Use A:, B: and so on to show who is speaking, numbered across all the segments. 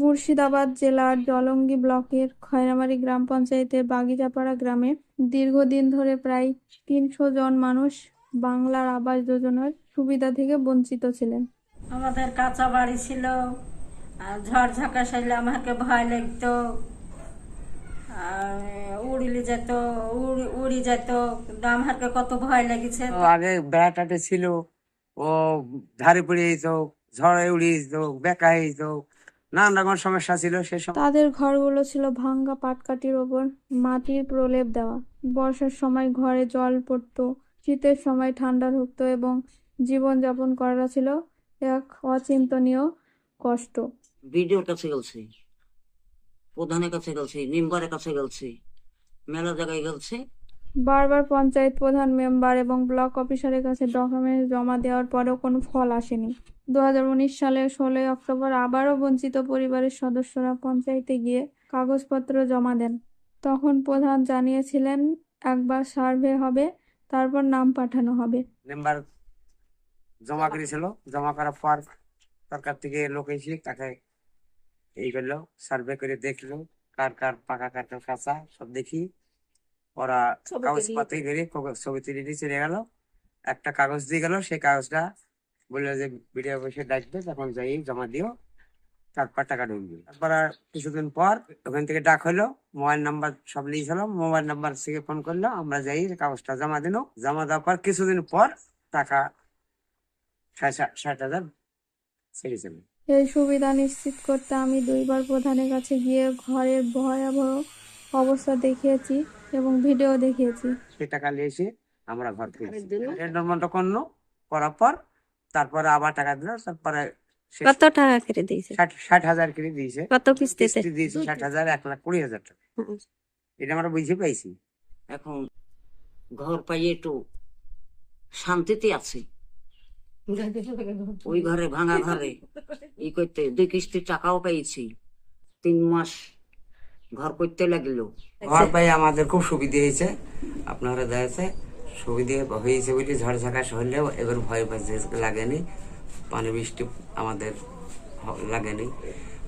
A: মুর্শিদাবাদ জেলার জলঙ্গি ব্লকের খয়রামারি গ্রাম পঞ্চায়েতের বাগিচাপাড়া গ্রামে দীর্ঘদিন ধরে প্রায় তিনশো জন মানুষ বাংলার আবাস যোজনার সুবিধা থেকে বঞ্চিত ছিলেন।
B: আমাদের কাঁচা বাড়ি ছিল আর ঝড় ঝাঁকা সাইলে আমাকে ভয় লাগতো আর উড়িলে যেত উড়ি উড়ি যেত আমাকে কত ভয় লেগেছে।
C: তো আগে বেড়াটাতে ছিল ও ধারে পড়ে যেত ঝড়ে উড়িয়ে যেত বেকা হয়ে যেত নানান রকম সমস্যা ছিল সে সময়
A: তাদের ঘরগুলো ছিল ভাঙ্গা পাটকাঠির ওপর মাটির প্রলেপ দেওয়া। বর্ষার সময় ঘরে জল পড়তো শীতের সময় ঠান্ডা ঢুকতো এবং জীবনযাপন করা ছিল এক অচিন্তনীয় কষ্ট।
D: বিডিওর কাছে গেছি প্রধানের কাছে গেছি মেম্বারের কাছে গেছি মেলা জায়গায় গেছি
A: বারবার পঞ্চায়েত প্রধান, মেম্বার এবং ব্লক অফিসারের কাছে ডকুমেন্টস জমা দেওয়ার পরেও কোনো ফল আসেনি। দু সালের ষোলোই অক্টোবর আবারও বঞ্চিত পরিবারের সদস্যরা পঞ্চায়েতে গিয়ে কাগজপত্র জমা দেন। তখন প্রধান জানিয়েছিলেন, একবার সার্ভে হবে, তারপর নাম পাঠানো হবে।
C: মেম্বার জমা করেছিল, জমা করার পর সরকার থেকে লোক এসে তাকে এই করল, সার্ভে করে দেখল, কার কার পাকা কার কার কাঁচা সব দেখি। ওরা কাগজ পাতি করে ছবি তুলে নিয়ে চলে গেল। একটা কাগজ দিয়ে গেল সেই কাগজটা বলল যে বিডিও অফিসে ডাকবে তখন যাই জমা দিও তারপর টাকা ঢুকবে। তারপর আর কিছুদিন পর ওখান থেকে ডাক হলো মোবাইল নাম্বার সব লিখেছিল মোবাইল নাম্বার থেকে ফোন করল আমরা যাই কাগজটা জমা দিল। জমা দেওয়ার পর কিছুদিন পর টাকা ষাট হাজার ছেড়েছিল
A: এই সুবিধা নিশ্চিত করতে আমি দুইবার প্রধানের কাছে গিয়ে ঘরের ভয়াবহ অবস্থা দেখিয়েছি। এবং ভিডিও দেখিয়েছি।
C: সেই টাকা নিয়ে এসে আমরা ঘর পেয়েছি এন্ডারমেন্ট করল করার পর তারপরে আবার টাকা দিল তারপরে
E: কত টাকা করে দিয়েছে?
C: ষাট হাজার করে দিয়েছে।
E: কত কিস্তিতে?
C: কিস্তি দিয়েছে ষাট হাজার এক লাখ কুড়ি হাজার টাকা। এটা আমরা বুঝে পাইছি।
D: এখন ঘর পাইয়ে একটু শান্তিতে আছি। ওই ঘরে ভাঙা ঘরে ই করতে দুই কিস্তি টাকাও পেয়েছি। তিন মাস ঘর করতে লাগল।
C: ঘর পাই আমাদের খুব সুবিধা হয়েছে। আপনারা দেখছে সুবিধা হয়েছে বলে ঝড় ঝাঁকাশ হলেও এবার ভয় পাচ্ছে লাগেনি। পানি বৃষ্টি আমাদের লাগেনি।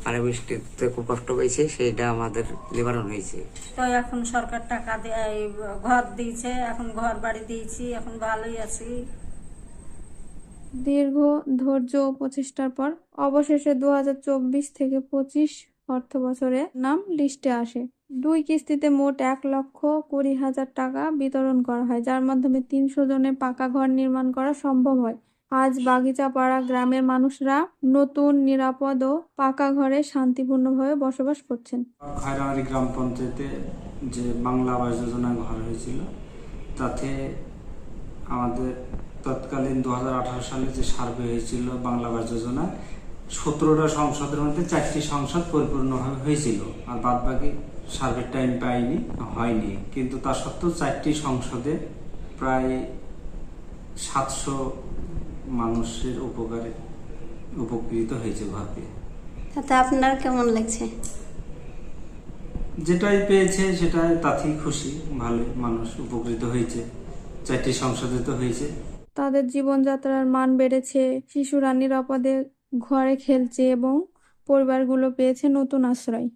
C: পানি বৃষ্টিতে খুব কষ্ট পেয়েছে সেইটা আমাদের নিবারণ হয়েছে।
B: তো এখন সরকার টাকা দিয়ে ঘর দিয়েছে এখন ঘর বাড়ি দিয়েছি এখন ভালোই আছি।
A: দীর্ঘ ধৈর্য ও প্রচেষ্টার পর অবশেষে দু হাজার চব্বিশ থেকে পঁচিশ অর্থ বছরে নাম লিস্টে আসে। দুই কিস্তিতে মোট এক লক্ষ কুড়ি হাজার টাকা বিতরণ করা হয়, যার মাধ্যমে তিনশো জনের পাকা ঘর নির্মাণ করা সম্ভব হয়। আজ বাগিচাপাড়া গ্রামের মানুষরা নতুন, নিরাপদ ও পাকা ঘরে শান্তিপূর্ণভাবে বসবাস করছেন।
F: খয়রামারি গ্রাম পঞ্চায়েতে যে বাংলা আবাস যোজনা ঘর হয়েছিল, তাতে আমাদের তৎকালীন দু হাজার আঠারো সালে যে সার্ভে হয়েছিল বাংলা আবাস যোজনা সতেরোটা সংসদের মধ্যে চারটি সংসদ পরিপূর্ণভাবে হয়েছিল। আর বাদ বাকি সার্ভে টাইম পাইনি হয়নি। কিন্তু তা সত্ত্বেও চারটি সংসদে প্রায় সাতশো মানুষের উপকারে উপকৃত হয়েছে ভাবে
E: তাতে আপনার কেমন লাগছে?
F: যেটাই পেয়েছে সেটা তাতেই খুশি ভালো মানুষ উপকৃত হয়েছে। চারটি সংসদে তো হয়েছে।
A: তাদের জীবনযাত্রার মান বেড়েছে শিশুরা নিরাপদে ঘরে খেলছে এবং পরিবারগুলো পেয়েছে নতুন আশ্রয়।